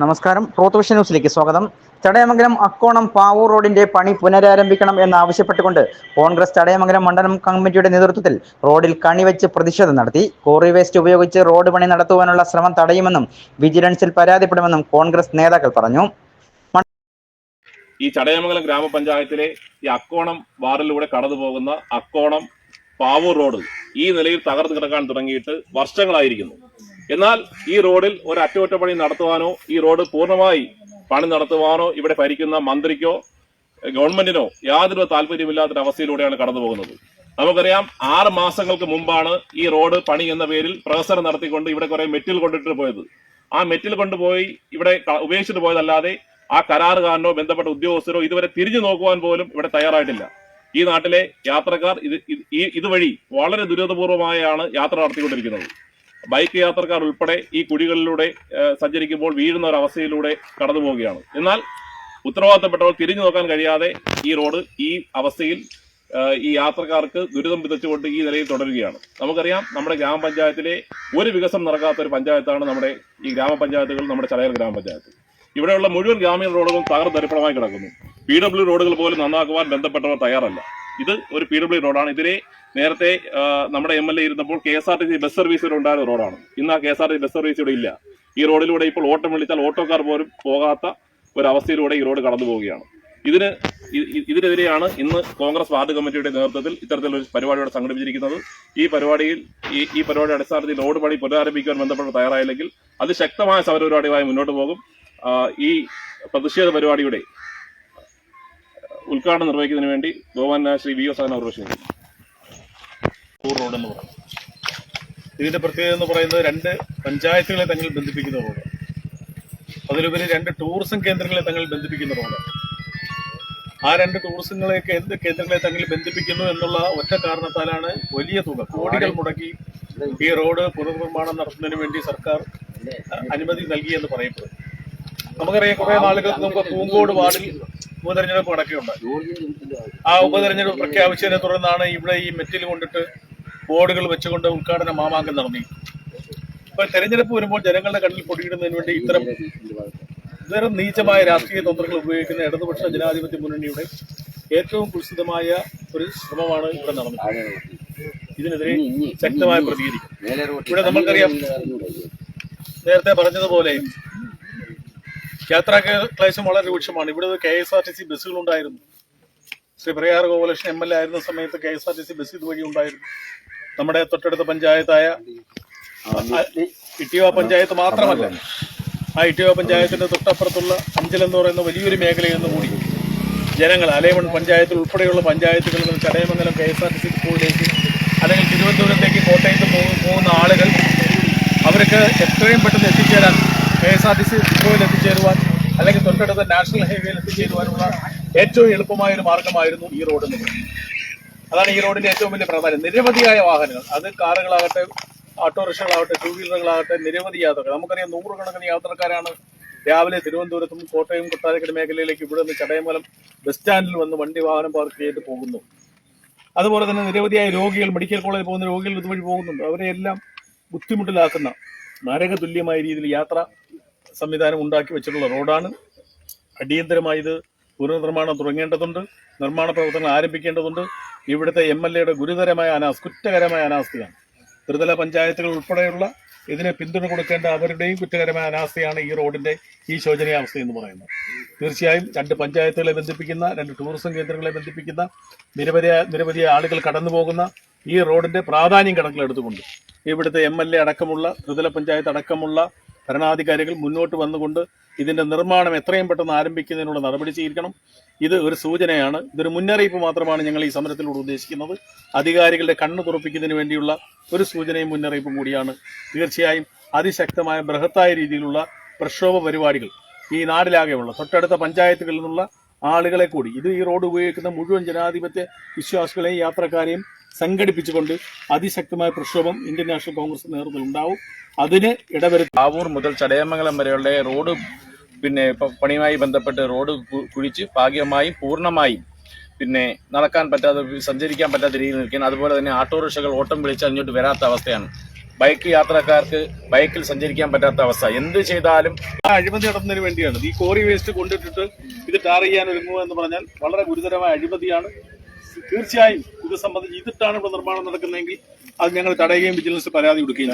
നമസ്കാരം. പ്രോത്തോഷ ന്യൂസിലേക്ക് സ്വാഗതം. ചടയമംഗലം അക്കോണം പാവൂർ റോഡിന്റെ പണി പുനരാരംഭിക്കണം എന്നാവശ്യപ്പെട്ടുകൊണ്ട് കോൺഗ്രസ് ചടയമംഗലം മണ്ഡലം കമ്മിറ്റിയുടെ നേതൃത്വത്തിൽ റോഡിൽ കണിവെച്ച് പ്രതിഷേധം നടത്തി. കോറി വേസ്റ്റ് ഉപയോഗിച്ച് റോഡ് പണി നടത്തുവാനുള്ള ശ്രമം തടയുമെന്നും വിജിലൻസിൽ പരാതിപ്പെടുമെന്നും കോൺഗ്രസ് നേതാക്കൾ പറഞ്ഞു. ഈ ചടയമംഗലം ഗ്രാമപഞ്ചായത്തിലെ ഈ അക്കോണം വാർഡിലൂടെ കടന്നു പോകുന്ന അക്കോണം പാവൂർ റോഡ് ഈ നിലയിൽ തകർന്നു കിടക്കാൻ തുടങ്ങിയിട്ട് വർഷങ്ങളായിരിക്കുന്നു. എന്നാൽ ഈ റോഡിൽ ഒരു അറ്റകുറ്റപ്പണി നടത്തുവാനോ ഈ റോഡ് പൂർണമായി പണി നടത്തുവാനോ ഇവിടെ ഭരിക്കുന്ന മന്ത്രിക്കോ ഗവൺമെന്റിനോ യാതൊരു താല്പര്യമില്ലാത്തൊരു അവസ്ഥയിലൂടെയാണ് കടന്നു പോകുന്നത്. നമുക്കറിയാം ആറ് മാസങ്ങൾക്ക് മുമ്പാണ് ഈ റോഡ് പണി എന്ന പേരിൽ പ്രഹസനം നടത്തിക്കൊണ്ട് ഇവിടെ കുറെ മെറ്റിൽ കൊണ്ടിട്ട് പോയത്. ആ മെറ്റിൽ കൊണ്ടുപോയി ഇവിടെ ഉപേക്ഷിച്ചിട്ട് പോയതല്ലാതെ ആ കരാറുകാരനോ ബന്ധപ്പെട്ട ഉദ്യോഗസ്ഥരോ ഇതുവരെ തിരിഞ്ഞു നോക്കുവാൻ പോലും ഇവിടെ തയ്യാറായിട്ടില്ല. ഈ നാട്ടിലെ യാത്രക്കാർ ഇത് ഇതുവഴി വളരെ ദുരിതപൂർവമായാണ് യാത്ര നടത്തിക്കൊണ്ടിരിക്കുന്നത്. ബൈക്ക് യാത്രക്കാർ ഉൾപ്പെടെ ഈ കുഴികളിലൂടെ സഞ്ചരിക്കുമ്പോൾ വീഴുന്ന ഒരു അവസ്ഥയിലൂടെ കടന്നു പോവുകയാണ്. എന്നാൽ ഉത്തരവാദിത്തപ്പെട്ടവർ തിരിഞ്ഞു നോക്കാൻ കഴിയാതെ ഈ റോഡ് ഈ അവസ്ഥയിൽ ഈ യാത്രക്കാർക്ക് ദുരിതം വിതച്ചുകൊണ്ട് ഈ നിലയിൽ തുടരുകയാണ്. നമുക്കറിയാം നമ്മുടെ ഗ്രാമപഞ്ചായത്തിലെ ഒരു വികസനം നടക്കാത്ത ഒരു പഞ്ചായത്താണ് നമ്മുടെ ഈ ഗ്രാമപഞ്ചായത്തുകൾ നമ്മുടെ ചടയൽ ഗ്രാമപഞ്ചായത്ത്. ഇവിടെയുള്ള മുഴുവൻ ഗ്രാമീണ റോഡുകളും തകർ തകർന്നരിപ്പണമായി കിടക്കുന്നു. പി ഡബ്ല്യു റോഡുകൾ പോലും നന്നാക്കുവാൻ ബന്ധപ്പെട്ടവർ തയ്യാറല്ല. ഇത് ഒരു പി ഡബ്ല്യു റോഡാണ്. ഇതിനെ നേരത്തെ നമ്മുടെ എം എൽ എ ഇരുന്നപ്പോൾ K S R T C bus service ഇവിടെ ഉണ്ടായിരുന്ന റോഡാണ്. ഇന്ന് ആ K S R T C bus service ഇവിടെ ഇല്ല. ഈ റോഡിലൂടെ ഇപ്പോൾ ഓട്ടം വിളിച്ചാൽ ഓട്ടോക്കാർ പോലും പോകാത്ത ഒരു അവസ്ഥയിലൂടെ ഈ റോഡ് കടന്നു പോവുകയാണ്. ഇതിന് ഇതിനെതിരെയാണ് ഇന്ന് കോൺഗ്രസ് വാർഡ് കമ്മിറ്റിയുടെ നേതൃത്വത്തിൽ ഇത്തരത്തിലൊരു പരിപാടിയോടെ സംഘടിപ്പിച്ചിരിക്കുന്നത്. ഈ പരിപാടിയിൽ ഈ ഈ പരിപാടിയുടെ അടിസ്ഥാനത്തിൽ റോഡ് പണി പുനരാരംഭിക്കാൻ ബന്ധപ്പെട്ട് തയ്യാറായില്ലെങ്കിൽ അതിശക്തമായ സമരപരിപാടിയുമായി മുന്നോട്ട് പോകും. ഈ പ്രതിഷേധ പരിപാടിയുടെ ഉദ്ഘാടനം നിർവഹിക്കുന്നതിന് വേണ്ടി ഗോവാൻ ശ്രീ വി എസ് അവർ പ്രശ്നം റോഡ് എന്ന് പറയുന്നത് ഇതിന്റെ പ്രത്യേകത എന്ന് പറയുന്നത് രണ്ട് പഞ്ചായത്തുകളെ തങ്ങൾ ബന്ധിപ്പിക്കുന്ന റോഡ്. അതിലുപരി രണ്ട് ടൂറിസം കേന്ദ്രങ്ങളെ തങ്ങൾ ബന്ധിപ്പിക്കുന്ന റോഡ്. ആ രണ്ട് ടൂറിസങ്ങളെ കേന്ദ്ര കേന്ദ്രങ്ങളെ തങ്ങൾ ബന്ധിപ്പിക്കുന്നു എന്നുള്ള ഒറ്റ കാരണത്താലാണ് വലിയ തുക കോടികൾ മുടക്കി ഈ റോഡ് പുനർനിർമ്മാണം നടത്തുന്നതിന് വേണ്ടി സർക്കാർ അനുമതി നൽകിയെന്ന് പറയപ്പെടും. നമുക്കറിയാം കുറെ നാളുകൾക്ക് നമുക്ക് പൂങ്കോട് വാർഡിൽ ഉപതെരഞ്ഞെടുപ്പ് അടക്കമുണ്ട് ആ ഉപതെരഞ്ഞെടുപ്പ് പ്രഖ്യാപിച്ചതിനെ തുടർന്നാണ് ഇവിടെ ഈ മെറ്റിൽ കൊണ്ടിട്ട് ബോർഡുകൾ വെച്ചുകൊണ്ട് ഉദ്ഘാടന മാമാങ്കം നടന്നി ഇപ്പൊ തെരഞ്ഞെടുപ്പ് വരുമ്പോൾ ജനങ്ങളുടെ കണ്ണിൽ പൊടിയിടുന്നതിന് വേണ്ടി ഇത്തരം ഇത്തരം നീചമായ രാഷ്ട്രീയ തന്ത്രങ്ങൾ ഉപയോഗിക്കുന്ന ഇടതുപക്ഷ ജനാധിപത്യ മുന്നണിയുടെ ഏറ്റവും കുൽസിതമായ ഒരു ശ്രമമാണ് ഇവിടെ നടന്നത് ഇതിനെതിരെ ശക്തമായ പ്രതികരിക്കും. ഇവിടെ നമ്മൾക്കറിയാം നേരത്തെ പറഞ്ഞതുപോലെ യാത്രാ ക്ലേശം വളരെ രൂക്ഷമാണ്. ഇവിടെ K S R T C ബസ്സുകൾ ഉണ്ടായിരുന്നു Shri Prayar Gopalakrishnan M L A ആയിരുന്ന സമയത്ത് K S R T C bus ഇതുവഴി ഉണ്ടായിരുന്നു. നമ്മുടെ തൊട്ടടുത്ത പഞ്ചായത്തായ ഇട്ടിവ പഞ്ചായത്ത് മാത്രമല്ല ആ ഇട്ടിവ പഞ്ചായത്തിന്റെ തൊട്ടപ്പുറത്തുള്ള അഞ്ചൽ എന്ന് പറയുന്ന വലിയൊരു മേഖലയിൽ നിന്ന് കൂടി ജനങ്ങൾ അലേമൺ പഞ്ചായത്തിൽ ഉൾപ്പെടെയുള്ള പഞ്ചായത്തുകളിൽ നിന്ന് Chadayamangalam K S R T C സ്കൂളിലേക്ക് അല്ലെങ്കിൽ തിരുവനന്തപുരത്തേക്ക് കോട്ടയത്ത് അവർക്ക് എത്രയും പെട്ടെന്ന് എത്തിച്ചേരാൻ K S R T C ഡിപ്പോയിൽ എത്തിച്ചേരുവാൻ അല്ലെങ്കിൽ തൊട്ടടുത്ത നാഷണൽ ഹൈവേയിൽ എത്തിച്ചേരുവാനുള്ള ഏറ്റവും എളുപ്പമായ ഒരു മാർഗമായിരുന്നു ഈ റോഡ് എന്ന് പറയുന്നത് അതാണ് ഈ റോഡിന്റെ ഏറ്റവും വലിയ പ്രാധാന്യം. നിരവധിയായ വാഹനങ്ങൾ. അത് കാറുകളാകട്ടെ ഓട്ടോറിക്ഷകളാകട്ടെ ടൂ വീലറുകളാകട്ടെ നിരവധി യാത്രകൾ. നമുക്കറിയാം നൂറുകണക്കിന് യാത്രക്കാരാണ് രാവിലെ തിരുവനന്തപുരത്തും കോട്ടയം കൊട്ടാരക്കര മേഖലയിലേക്ക് ഇവിടെ നിന്ന് ചടയമംഗലം ബസ് സ്റ്റാൻഡിൽ വന്ന് വണ്ടി വാഹനം പാർക്ക് ചെയ്ത് പോകുന്നു. അതുപോലെ തന്നെ നിരവധിയായ രോഗികൾ മെഡിക്കൽ കോളേജിൽ പോകുന്ന രോഗികൾ ഇതുവഴി പോകുന്നുണ്ട്. അവരെയെല്ലാം ബുദ്ധിമുട്ടിലാക്കുന്ന നരകതുല്യമായ രീതിയിൽ യാത്ര സംവിധാനം ഉണ്ടാക്കി വെച്ചിട്ടുള്ള റോഡാണ്. അടിയന്തരമായി ഇത് പുനർനിർമ്മാണം തുടങ്ങേണ്ടതുണ്ട്. നിർമ്മാണ പ്രവർത്തനങ്ങൾ ആരംഭിക്കേണ്ടതുണ്ട്. ഇവിടുത്തെ എം എൽ എയുടെ ഗുരുതരമായ അനാസ് കുറ്റകരമായ അനാസ്ഥയാണ്. ത്രിതല പഞ്ചായത്തുകൾ ഉൾപ്പെടെയുള്ള ഇതിനെ പിന്തുണ കൊടുക്കേണ്ട അവരുടെയും കുറ്റകരമായ അനാസ്ഥയാണ് ഈ റോഡിന്റെ ഈ ശോചനീയാവസ്ഥ എന്ന് പറയുന്നത്. തീർച്ചയായും രണ്ട് പഞ്ചായത്തുകളെ ബന്ധിപ്പിക്കുന്ന രണ്ട് ടൂറിസം കേന്ദ്രങ്ങളെ ബന്ധിപ്പിക്കുന്ന നിരവധി നിരവധി ആളുകൾ കടന്നു പോകുന്ന ഈ റോഡിന്റെ പ്രാധാന്യം കണക്കിലെടുത്തുകൊണ്ട് ഇവിടുത്തെ എം എൽ എ അടക്കമുള്ള ത്രിതല പഞ്ചായത്ത് അടക്കമുള്ള ഭരണാധികാരികൾ മുന്നോട്ട് വന്നുകൊണ്ട് ഇതിന്റെ നിർമ്മാണം എത്രയും പെട്ടെന്ന് ആരംഭിക്കുന്നതിനുള്ള നടപടി സ്വീകരിക്കണം. ഇത് ഒരു സൂചനയാണ്. ഇതൊരു മുന്നറിയിപ്പ് മാത്രമാണ് ഞങ്ങൾ ഈ സമരത്തിലൂടെ ഉദ്ദേശിക്കുന്നത്. അധികാരികളുടെ കണ്ണു തുറപ്പിക്കുന്നതിന് വേണ്ടിയുള്ള ഒരു സൂചനയും മുന്നറിയിപ്പും കൂടിയാണ്. തീർച്ചയായും അതിശക്തമായ ബൃഹത്തായ രീതിയിലുള്ള പ്രക്ഷോഭ പരിപാടികൾ ഈ നാടിലാകെയുള്ള തൊട്ടടുത്ത പഞ്ചായത്തുകളിൽ നിന്നുള്ള ആളുകളെ കൂടി ഇത് ഈ റോഡ് ഉപയോഗിക്കുന്ന മുഴുവൻ ജനാധിപത്യ വിശ്വാസികളെയും യാത്രക്കാരെയും സംഘടിപ്പിച്ചുകൊണ്ട് അതിശക്തമായ പ്രക്ഷോഭം ഇന്ത്യൻ നാഷണൽ കോൺഗ്രസ് നേതൃത്വത്തിൽ ഉണ്ടാവും. അതിന് ഇടവരുത്തി ആവൂർ മുതൽ ചടയമംഗലം വരെയുള്ള റോഡ് പിന്നെ പണിയുമായി ബന്ധപ്പെട്ട് റോഡ് കുഴിച്ച് ഭാഗികമായും പൂർണമായും പിന്നെ നടക്കാൻ പറ്റാതെ സഞ്ചരിക്കാൻ പറ്റാത്ത രീതിയിൽ നിൽക്കുകയാണ്. അതുപോലെ തന്നെ ഓട്ടോറിക്ഷകൾ ഓട്ടം വിളിച്ച് അങ്ങോട്ട് വരാത്ത അവസ്ഥയാണ്. ബൈക്ക് യാത്രക്കാർക്ക് ബൈക്കിൽ സഞ്ചരിക്കാൻ പറ്റാത്ത അവസ്ഥ. എന്ത് ചെയ്താലും ആ അഴിമതി നടത്തുന്നതിന് വേണ്ടിയാണ്. ഈ കോറി വേസ്റ്റ് കൊണ്ടിട്ടിട്ട് ഇത് ടാർ ചെയ്യാൻ ഒരുങ്ങുക എന്ന് പറഞ്ഞാൽ വളരെ ഗുരുതരമായ അഴിമതിയാണ്. തീർച്ചയായും ഇത് സംബന്ധിച്ച് ഇതിട്ടാണ് ഇവിടെ നിർമ്മാണം നടക്കുന്നതെങ്കിൽ അത് ഞങ്ങൾ തടയുകയും വിജിലൻസ് പരാതി കൊടുക്കുകയും